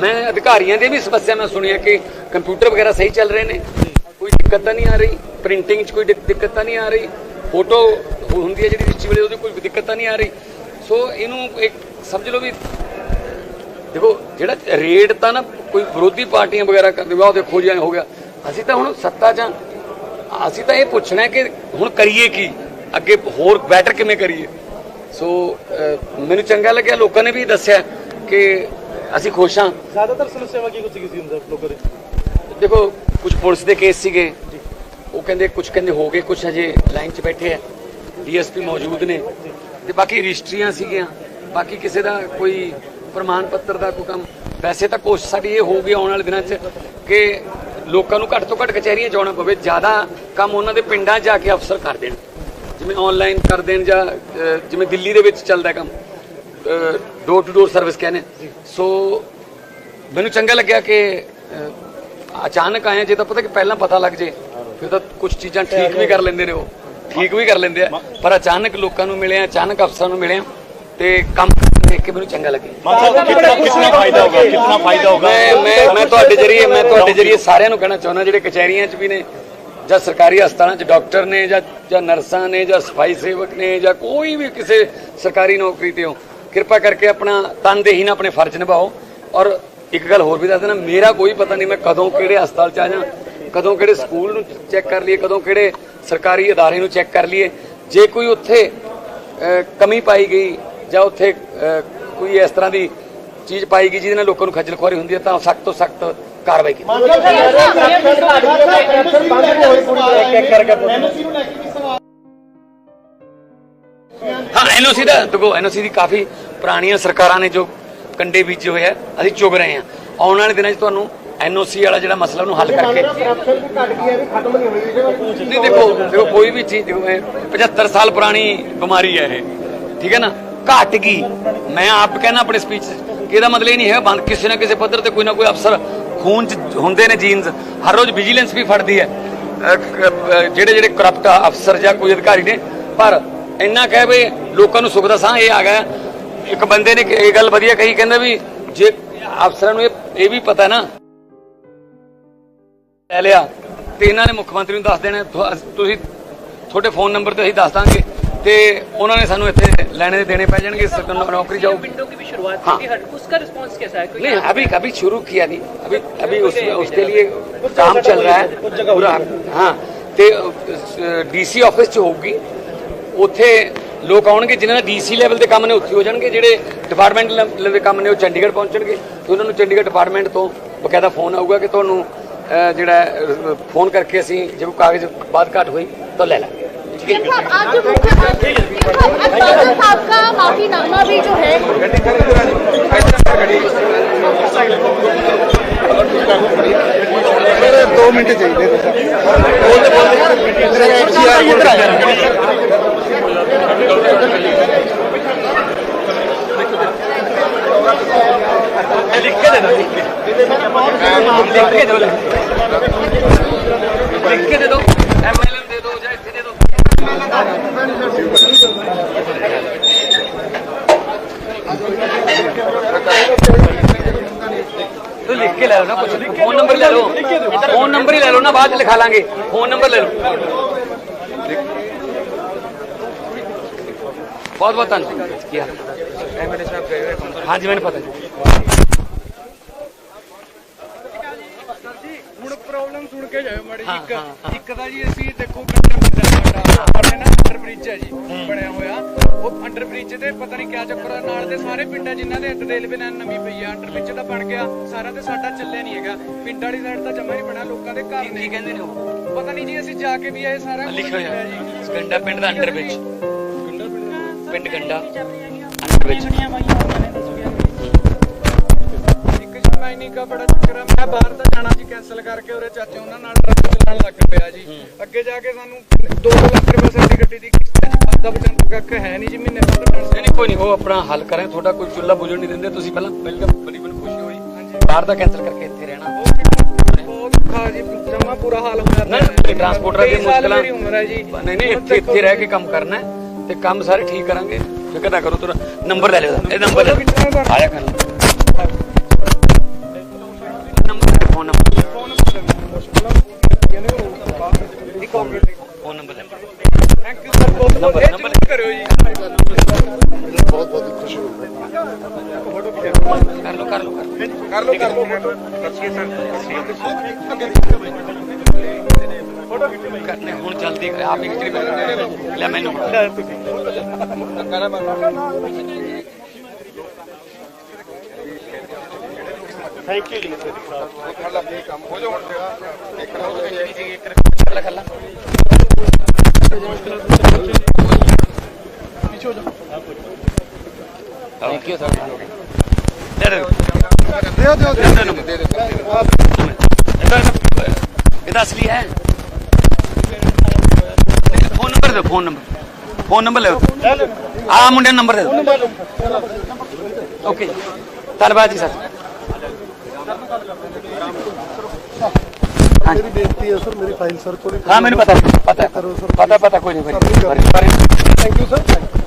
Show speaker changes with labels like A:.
A: ਮੈਂ ਅਧਿਕਾਰੀਆਂ ਦੀ ਵੀ ਸਮੱਸਿਆ ਮੈਂ ਸੁਣਿਆ ਕਿ ਕੰਪਿਊਟਰ ਵਗੈਰਾ ਸਹੀ ਚੱਲ ਰਹੇ ਨੇ। ਕੋਈ ਦਿੱਕਤ ਤਾਂ ਨਹੀਂ ਆ ਰਹੀ। ਪ੍ਰਿੰਟਿੰਗ 'ਚ ਕੋਈ ਦਿੱਕ- ਦਿੱਕਤ ਤਾਂ ਨਹੀਂ ਆ ਰਹੀ। ਫੋਟੋ ਹੁੰਦੀ ਹੈ ਜਿਹੜੀ ਰਿਚੀ ਵੇਲੇ, ਉਹਦੀ ਕੋਈ ਦਿੱਕਤ ਤਾਂ ਨਹੀਂ ਆ ਰਹੀ। ਸੋ ਇਹਨੂੰ ਇੱਕ ਸਮਝ ਲਓ ਵੀ ਦੇਖੋ, ਜਿਹੜਾ ਰੇਡ ਤਾਂ ਨਾ ਕੋਈ ਵਿਰੋਧੀ ਪਾਰਟੀਆਂ ਵਗੈਰਾ ਕਰਦੇ ਵਾ ਉਹ ਦੇਖੋ ਜੀ ਹੋ ਗਿਆ। ਅਸੀਂ ਤਾਂ ਹੁਣ ਸੱਤਾ 'ਚ ਹਾਂ। ਅਸੀਂ ਤਾਂ ਇਹ ਪੁੱਛਣਾ ਕਿ ਹੁਣ ਕਰੀਏ ਕੀ? ਅੱਗੇ ਹੋਰ ਬੈਟਰ ਕਿਵੇਂ ਕਰੀਏ? ਸੋ ਮੈਨੂੰ ਚੰਗਾ ਲੱਗਿਆ, ਲੋਕਾਂ ਨੇ ਵੀ ਦੱਸਿਆ ਕਿ ਅਸੀਂ ਖੁਸ਼ ਹਾਂ।
B: ਜ਼ਿਆਦਾਤਰ ਸਮੱਸਿਆਵਾਂ ਕੀ ਕੁਝ ਸੀ ਹੁੰਦੇ ਲੋਕਾਂ ਦੇ?
A: ਦੇਖੋ ਕੁਝ ਪੁਲਿਸ ਦੇ ਕੇਸ ਸੀਗੇ। ਉਹ ਕਹਿੰਦੇ ਕੁਝ ਕਹਿੰਦੇ ਹੋ ਗਏ ਕੁਝ ਅਜੇ ਲਾਈਨ 'ਚ ਬੈਠੇ ਆ। ਡੀਐਸਪੀ ਮੌਜੂਦ ਨੇ। ਤੇ ਬਾਕੀ ਰਜਿਸਟਰੀਆਂ ਸੀਗੀਆਂ। ਬਾਕੀ ਕਿਸੇ ਦਾ ਕੋਈ ਪ੍ਰਮਾਣ ਪੱਤਰ ਦਾ ਕੋਈ ਕੰਮ। ਵੈਸੇ ਤਾਂ ਕੋਸ਼ਿਸ਼ ਸਾਡੀ ਇਹ ਹੋਊਗੀ ਆਉਣ ਵਾਲੇ ਦਿਨਾਂ 'ਚ ਕਿ ਲੋਕਾਂ ਨੂੰ ਘੱਟ ਤੋਂ ਘੱਟ ਕਚਹਿਰੀਆਂ ਜਾਣਾ ਪਵੇ। ਜ਼ਿਆਦਾ ਕੰਮ ਉਹਨਾਂ ਦੇ ਪਿੰਡਾਂ ਜਾ ਕੇ ਅਫਸਰ ਕਰ ਦੇਣ। ਜਿਵੇਂ ਆਨਲਾਈਨ ਕਰ ਦੇਣ ਜਾਂ ਜਿਵੇਂ ਦਿੱਲੀ ਦੇ ਵਿੱਚ ਚੱਲਦਾ ਕੰਮ। ਡੋਰ ਟੂ ਡੋਰ ਸਰਵਿਸ ਕਹਿੰਦੇ ਸੋ ਮੈਨੂੰ ਚੰਗਾ ਲੱਗਿਆ ਕਿ ਅਚਾਨਕ ਆਏ ਜੇ ਤਾਂ ਪਤਾ ਕਿ ਪਹਿਲਾਂ ਪਤਾ ਲੱਗ ਜੇ ਫਿਰ ਤਾਂ ਕੁਝ ਚੀਜ਼ਾਂ ਠੀਕ ਵੀ ਕਰ ਲੈਂਦੇ ਨੇ ਉਹ। ਠੀਕ ਵੀ ਕਰ ਲੈਂਦੇ ਆ। ਪਰ ਅਚਾਨਕ ਲੋਕਾਂ ਨੂੰ ਮਿਲੇ ਅਚਾਨਕ ਅਫਸਰਾਂ ਨੂੰ ਮਿਲੇ ਤੇ ਕੰਮ ਦੇਖ ਕੇ ਮੈਨੂੰ ਚੰਗਾ ਲੱਗਿਆ।
B: ਮਾਨ ਸਾਹਿਬ ਕਿੰਨਾ ਕਿੰਨਾ ਫਾਇਦਾ ਹੋਗਾ ਕਿੰਨਾ ਫਾਇਦਾ ਹੋਗਾ
A: ਮੈਂ ਮੈਂ ਮੈਂ ਤੁਹਾਡੇ ਜਰੀਏ ਮੈਂ ਤੁਹਾਡੇ ਜਰੀਏ ਸਾਰਿਆਂ ਨੂੰ ਕਹਿਣਾ ਚਾਹੁੰਦਾ ਜਿਹੜੇ ਕਚਹਿਰੀਆਂ 'ਚ ਵੀ ਨੇ ਜਾਂ ਸਰਕਾਰੀ ਹਸਪਤਾਲਾਂ 'ਚ ਡਾਕਟਰ ਨੇ ਜਾਂ ਜਾਂ ਨਰਸਾਂ ਨੇ ਜਾਂ ਸਫ਼ਾਈ ਸੇਵਕ ਨੇ ਜਾਂ ਕੋਈ ਵੀ ਕਿਸੇ ਸਰਕਾਰੀ ਨੌਕਰੀ ਤੇ ਹੋ ਕਿਰਪਾ ਕਰਕੇ ਆਪਣਾ ਤਨਦੇਹੀ ਨਾਲ ਆਪਣੇ ਫਰਜ਼ ਨਿਭਾਓ ਔਰ ਇੱਕ ਗੱਲ ਹੋਰ ਵੀ ਦੱਸ ਦੇਣਾ ਮੇਰਾ ਕੋਈ ਪਤਾ ਨਹੀਂ ਮੈਂ ਕਦੋਂ ਕਿਹੜੇ ਹਸਪਤਾਲ 'ਚ ਆ ਜਾ ਕਦੋਂ ਕਿਹੜੇ ਸਕੂਲ ਨੂੰ ਚੈੱਕ ਕਰ ਲਈਏ ਕਦੋਂ ਕਿਹੜੇ ਸਰਕਾਰੀ ਅਦਾਰੇ ਨੂੰ ਚੈੱਕ ਕਰ ਲਈਏ ਜੇ ਕੋਈ ਉੱਥੇ ਕਮੀ ਪਾਈ ਗਈ ਜਾਂ ਉੱਥੇ ਕੋਈ ਇਸ ਤਰ੍ਹਾਂ ਦੀ ਚੀਜ਼ ਪਾਈ ਗਈ ਜਿਹਦੇ ਨਾਲ ਲੋਕਾਂ ਨੂੰ ਖੱਜਲ ਖੁਆਰੀ ਹੁੰਦੀ ਹੈ ਤਾਂ ਸਖਤ ਤੋਂ ਸਖਤ ਕਾਰਵਾਈ ਕੀਤੀ ਐਨਓਸੀ ਦਾ? ਦੇਖੋ ਐਨਓਸੀ ਦੀ ਕਾਫੀ ਪੁਰਾਣੀਆਂ ਸਰਕਾਰਾਂ ਨੇ ਜੋ ਕੰਡੇ ਬੀਜੇ ਹੋਏ ਆ ਅਸੀਂ ਚੁਗ ਰਹੇ ਹਾਂ ਆਉਣ ਵਾਲੇ ਦਿਨਾਂ 'ਚ ਤੁਹਾਨੂੰ ਐਨਓਸੀ ਵਾਲਾ ਜਿਹੜਾ ਮਸਲਾ ਉਹਨੂੰ ਹੱਲ ਕਰਕੇ ਨਹੀਂ ਦੇਖੋ ਦੇਖੋ ਕੋਈ ਵੀ ਚੀਜ਼ ਦੇਖੋ ਇਹ 75 ਸਾਲ ਪੁਰਾਣੀ ਬਿਮਾਰੀ ਹੈ ਇਹ। ਠੀਕ ਹੈ ਨਾ? ਘਟ ਗਈ ਮੈਂ ਆਪ ਕਹਿੰਦਾ ਆਪਣੇ ਸਪੀਚ ਕਿ ਇਹਦਾ ਮਤਲਬ ਇਹ ਨਹੀਂ ਹੈ ਬੰਦ ਕਿਸੇ ਨਾ ਕਿਸੇ ਪੱਧਰ ਤੇ ਕੋਈ ਨਾ ਕੋਈ ਅਫਸਰ ਖੂਨ ਚ ਹੁੰਦੇ ਨੇ ਜੀਨਸ ਹਰ ਰੋਜ਼ ਵਿਜੀਲੈਂਸ ਵੀ ਫੜਦੀ ਹੈ। ਜਿਹੜੇ ਜਿਹੜੇ ਕਰਪਟ ਅਫਸਰ ਜਾਂ ਕੋਈ ਅਧਿਕਾਰੀ ਨੇ ਪਰ ਇੰਨਾ ਕਹਿ ਵੀ ਲੋਕਾਂ ਨੂੰ ਸੁੱਖ ਦਾ ਸਾਹ ਇਹ ਆ ਗਿਆ ਇੱਕ ਬੰਦੇ ਨੇ ਇਹ ਗੱਲ ਵਧੀਆ ਕਹੀ ਕਹਿੰਦਾ ਵੀ ਜੇ ਅਫਸਰਾਂ ਨੂੰ ਇਹ ਇਹ ਵੀ ਪਤਾ ਨਾ ਲੈ ਲਿਆ ਤੇ ਇਹਨਾਂ ਨੇ ਮੁੱਖ ਮੰਤਰੀ ਨੂੰ ਦੱਸ ਦੇਣਾ ਤੁ- ਤੁਸੀਂ ਤੁਹਾਡੇ ਫੋਨ ਨੰਬਰ ਤੇ ਅਸੀਂ ਦੱਸ ਦਾਂਗੇ ਤੇ ਉਹਨਾਂ ਨੇ ਸਾਨੂੰ ਇੱਥੇ ਲੈਣੇ ਦੇ ਦੇਣੇ ਪੈ ਜਾਣਗੇ ਸਰਕਾਰ ਨੂੰ ਨੌਕਰੀ ਜਾਊ
C: विंडो की भी शुरुआत
A: हाँ।
C: की थी हर उसका रिस्पांस कैसा है कोई
A: नहीं अभी अभी शुरू किया नहीं अभी अभी उसमें उसके लिए काम चल रहा है पूरा हाँ ਤੇ ਡੀਸੀ ਆਫਿਸ ਚ ਹੋਊਗੀ ਉੱਥੇ ਲੋਕ ਆਉਣਗੇ ਜਿਨ੍ਹਾਂ ਦਾ ਡੀਸੀ ਲੈਵਲ ਦੇ ਕੰਮ ਨੇ ਉੱਥੇ ਹੋ ਜਾਣਗੇ ਜਿਹੜੇ ਡਿਪਾਰਟਮੈਂਟ ਲੈਵਲ ਦੇ ਕੰਮ ਨੇ ਉਹ ਚੰਡੀਗੜ੍ਹ ਪਹੁੰਚਣਗੇ ਤੇ ਉਹਨਾਂ ਨੂੰ ਚੰਡੀਗੜ੍ਹ ਡਿਪਾਰਟਮੈਂਟ ਤੋਂ ਬਕਾਇਦਾ ਫੋਨ ਆਊਗਾ ਕਿ ਤੁਹਾਨੂੰ ਅਹ, ਜਿਹੜਾ ਫੋਨ ਕਰਕੇ ਅਸੀਂ ਜੇ ਕੋਈ ਕਾਗਜ਼ ਬਾਤ ਘਾਟ ਹੋਈ ਤਾਂ ਲੈ ਲਾਂਗੇ
D: सीएम साहब आज जो मुख्यमंत्री आज बादल साहब का माफीनामा भी जो है
E: ਦੋ ਮਿੰਟ ਚਾਹੀਦੇ
A: ਲੈ ਲਓ ਨਾ ਕੁਝ ਫੋਨ ਨੰਬਰ ਲੈ ਲਓ। ਫੋਨ ਨੰਬਰ ਹੀ ਲੈ ਲਓ ਨਾ ਬਾਅਦ ਚ ਲਿਖਾ ਲਾਂਗੇ। ਫੋਨ ਨੰਬਰ ਲੈ ਲਓ। ਬਹੁਤ ਬਹੁਤ ਧੰਨਵਾਦ। ਕੀ ਹਾਲ? ਹਾਂਜੀ ਮੈਨੂੰ ਪਤਾ ਜੀ।
F: ਹੁਣ ਪ੍ਰੋਬਲਮ ਸੁਣ ਕੇ ਜਾਇਓ ਮਾੜੀ ਇੱਕ ਇੱਕ ਤਾਂ ਜੀ ਅਸੀਂ ਦੇਖੋ ਸਾਡਾ ਆਪਣੇ ਨਾ ਅੰਡਰ ਬ੍ਰਿਜ ਹੈ। ਜੀ ਬਣਿਆ ਹੋਇਆ। ਉਹ ਅੰਡਰ ਬ੍ਰਿਜ ਤੇ ਪਤਾ ਨਹੀਂ ਕਿਆ ਚੱਕਰ ਆ ਨਾਲ ਦੇ ਸਾਰੇ ਪਿੰਡਾਂ ਜਿਨ੍ਹਾਂ ਦੇ ਰੇਲਵੇ ਲਾਈਨ ਨਵੀਂ ਪਈ ਆ ਅੰਡਰ ਬ੍ਰਿਜ ਤਾਂ ਬਣ ਗਿਆ ਸਾਰਾ ਤੇ ਸਾਡਾ ਚੱਲਿਆ ਨਹੀਂ ਹੈਗਾ। ਪਿੰਡ ਵਾਲੀ ਸਾਈਡ ਤਾਂ ਜਮਾ ਨਹੀਂ ਬਣਿਆ ਲੋਕਾਂ ਦੇ ਘਰ
A: ਕੀ
F: ਨੇ।
A: ਕਹਿੰਦੇ ਨੇ ਉਹ?
F: ਪਤਾ ਨਹੀਂ ਜੀ ਅਸੀਂ ਜਾ ਕੇ ਵੀ ਆਏ ਸਾਰਾ ਕੁਛ
A: ਲਿਖਿਓ
F: ਹੋਇਆ।
A: ਯਾਰ ਗੰਡਾ ਪਿੰਡ ਦਾ ਅੰਡਰ ਵਿੱਚ ਪਿੰਡ ਗੰਡਾ। ਅੰਡਰ ਵਿੱਚ
F: ਬੜਾ ਚੱਕਰ ਆ ਮੈਂ ਬਾਹਰ ਤਾਂ ਜਾਣਾ ਜੀ ਕੈਨਸਲ ਕਰਕੇ ਉਹਰੇ ਚਾਚੇ ਉਹਨਾਂ ਨਾਲ ਟਰੱਕ ਚਲਾਉਣ ਲੱਗ ਪਿਆ ਜੀ। ਅੱਗੇ ਜਾ ਕੇ ਸਾਨੂੰ 2 ਲੱਖ ਰੁਪਏ ਸਾਡੀ ਗੱਡੀ ਦੀ ਕਿਸ਼ਤ ਦਾ ਬਚਨ ਕੱਖ ਹੈ ਨਹੀਂ ਜੀ ਮਹੀਨੇ ਬਾਅਦ
A: ਨਹੀਂ ਨਹੀਂ ਕੋਈ ਨਹੀਂ ਉਹ ਆਪਣਾ ਹੱਲ ਕਰਾਂ ਤੁਹਾਡਾ ਕੋਈ ਚੁੱਲਾ ਬੁਝਣ ਨਹੀਂ ਦਿੰਦੇ ਤੁਸੀਂ ਪਹਿਲਾਂ ਮਿਲ ਕੇ ਬੜੀ ਮੈਨੂੰ ਖੁਸ਼ੀ ਹੋਈ। ਬਾਹਰ ਦਾ ਕੈਂਸਲ ਕਰਕੇ ਇੱਥੇ ਰਹਿਣਾ
F: ਬਹੁਤ ਔਖਾ ਜੀ। ਜਮਾ ਬੁਰਾ ਹਾਲ ਹੋਇਆ
A: ਨਹੀਂ ਨਹੀਂ ਟਰਾਂਸਪੋਰਟਰਾਂ ਦੀ
F: ਕਈ ਸਾਲ
A: ਮੁਸ਼ਕਲਾਂ
F: ਮੇਰੀ ਉਮਰ ਹੈ ਜੀ।
A: ਨਹੀਂ ਨਹੀਂ ਇੱਥੇ ਇੱਥੇ ਰਹਿ ਕੇ ਕੰਮ ਕਰਨਾ ਤੇ ਕੰਮ ਸਾਰੇ ਠੀਕ ਕਰਾਂਗੇ। ਫਿਕਰ ਨਾ ਕਰੋ ਤੁਰ ਨੰਬਰ ਲੈ ਲਿਓ ਇਹ ਨੰਬਰ। ਆਇਆ ਕਰ ਕਰ ਲਓ ਕਰ ਲਓ
F: ਕਰ ਲਓ ਕਰ ਲਓ
A: ਕਰਨੇ ਹੁਣ ਜਲਦੀ ਕਰ ਆਪ ਇੱਕ ਤਰੀ ਲੈ ਮੈਨੂੰ
D: ਥੈਂਕ ਯੂ ਜੀ
F: ਖੱਲਾ ਕੀ ਕੰਮ ਹੋ ਜਾ ਹੁਣ ਤੇਰਾ ਦੇਖਣਾ ਹੋ ਗਿਆ
A: ਕੱਲਾ ਕੱਲਾ ਥੈਂਕ ਯੂ ਸਰ ਦੇ ਦੇ
F: ਦਿਓ ਦਿਓ ਦਿਓ ਦੇ ਦੇ
A: ਇਹਦਾ ਅਸਲੀ ਹੈ ਫੋਨ ਨੰਬਰ ਦੇ ਫੋਨ ਨੰਬਰ ਫੋਨ ਨੰਬਰ ਲੈ ਆ ਮੁੰਡੇ ਨੂੰ ਨੰਬਰ ਦੇ ਦਿਓ ਓਕੇ ਧੰਨਵਾਦ ਜੀ ਸਰ
F: ਮੇਰੀ ਬੇਨਤੀ ਹੈ ਸਰ ਮੇਰੀ ਫਾਈਲ ਸਰ ਕੋਲ
A: ਹਾਂ ਮੈਨੂੰ ਪਤਾ ਪਤਾ ਪਤਾ ਪਤਾ ਕੋਈ ਨਹੀਂ ਕੋਈ ਨਹੀਂ
F: ਥੈਂਕ ਯੂ ਸਰ